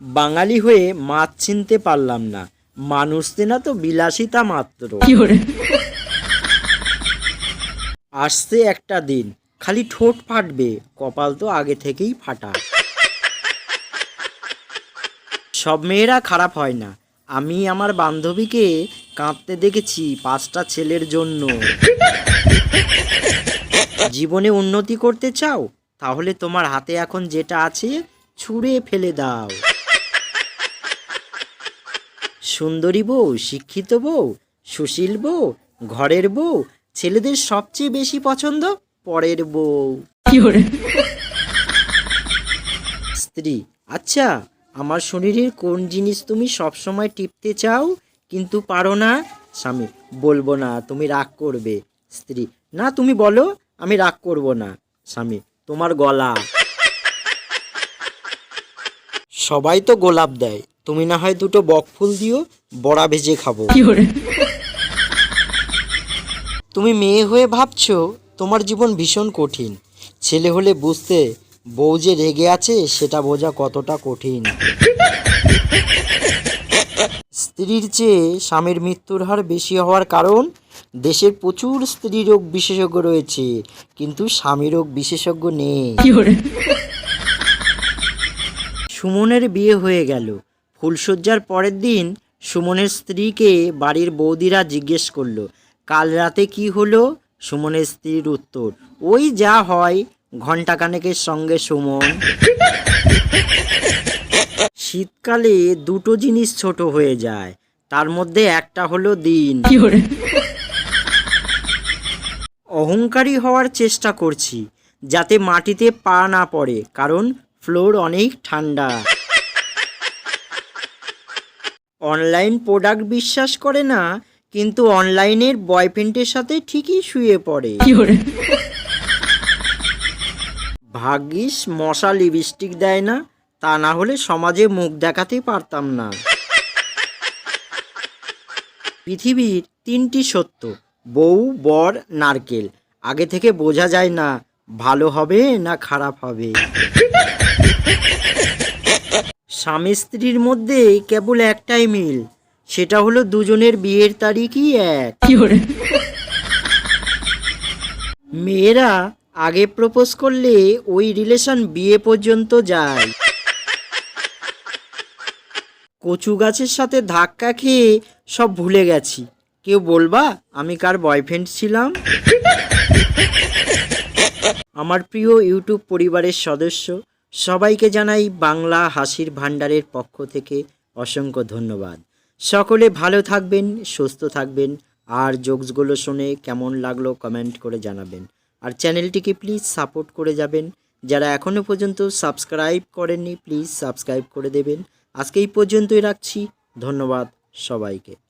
বাঙালি হয়ে মাছ চিনতে পারলাম না। মানুষ চেনা তো বিলাসিতা মাত্র। আসছে একটা দিন খালি ঠোঁট ফাটবে কপাল তো আগে থেকেই ফাটা। সব মেয়েরা খারাপ হয় না। আমি আমার বান্ধবীকে কাঁদতে দেখেছি পাঁচটা ছেলের জন্য। জীবনে উন্নতি করতে চাও? তাহলে তোমার হাতে এখন যেটা আছে ছুঁড়ে ফেলে দাও। সুন্দরী বউ শিক্ষিত বউ সুশীল বউ ঘরের বউ ছেলেদের সবচেয়ে বেশি পছন্দ পরের বউ। স্ত্রী আচ্ছা আমার শরীরের কোন জিনিস তুমি সবসময় টিপতে চাও? কিন্তু পারো না। স্বামী বলব না তুমি রাগ করবে। স্ত্রী না তুমি বলো আমি রাগ করব না। স্বামী তোমার গলা। সবাই তো গোলাপ দেয়। তুমি না হয় দুটো বকফুল দিও বড়া ভেজে খাব। তুমি মেয়ে হয়ে ভাবছ তোমার জীবন ভীষণ কঠিন। ছেলে হলে বুঝতে বউ যে রেগে আছে সেটা বোঝা কতটা কঠিন। স্ত্রীর চেয়ে স্বামীর মৃত্যুর হার বেশি হওয়ার কারণ দেশের প্রচুর স্ত্রী রোগ বিশেষজ্ঞ রয়েছে কিন্তু স্বামী রোগ বিশেষজ্ঞ নেই। সুমনের বিয়ে হয়ে গেল। ফুলশয্যার পরের দিন সুমনের স্ত্রীকে বাড়ির বৌদিরা জিজ্ঞেস করল কাল রাতে কি হলো? সুমনের স্ত্রীর উত্তর ওই যা হয় ঘণ্টাখানেকের সঙ্গে সুমন। শীতকালে দুটো জিনিস ছোট হয়ে যায় তার মধ্যে একটা হলো দিন। অহংকারী হওয়ার চেষ্টা করছি যাতে মাটিতে পা না পড়ে কারণ ফ্লোর অনেক ঠান্ডা। অনলাইন প্রোডাক্ট বিশ্বাস করে না কিন্তু অনলাইনের বয়ফ্রেন্ডের সাথে ঠিকই শুয়ে পড়ে। ভাগ্যিস মশা লিপস্টিক দেয় না তা না হলে সমাজে মুখ দেখাতেই পারতাম না। পৃথিবীর তিনটি সত্য বউ বর নারকেল। আগে থেকে বোঝা যায় না ভালো হবে না খারাপ হবে। স্বামী স্ত্রীর মধ্যে কেবল একটাই মিল সেটা হলো দুজনের বিয়ের তারিখই এক। মেয়েরা আগে প্রপোজ করলে ওই রিলেশন বিয়ে পর্যন্ত যায়। কচু গাছের সাথে ধাক্কা খেয়ে সব ভুলে গেছি। কেউ বলবা আমি কার বয়ফ্রেন্ড ছিলাম? আমার প্রিয় ইউটিউব পরিবারের সদস্য। সবাইকে জানাই বাংলা হাসির ভাণ্ডারের পক্ষ থেকে অসংখ্য ধন্যবাদ। সকলে ভালো থাকবেন, সুস্থ থাকবেন, আর জোকসগুলো শুনে কেমন লাগল কমেন্ট করে জানাবেন। আর চ্যানেলটিকে প্লিজ সাপোর্ট করে যাবেন। যারা এখনও পর্যন্ত সাবস্ক্রাইব করেননি, প্লিজ সাবস্ক্রাইব করে দেবেন। আজকে এই পর্যন্তই রাখছি। ধন্যবাদ সবাইকে।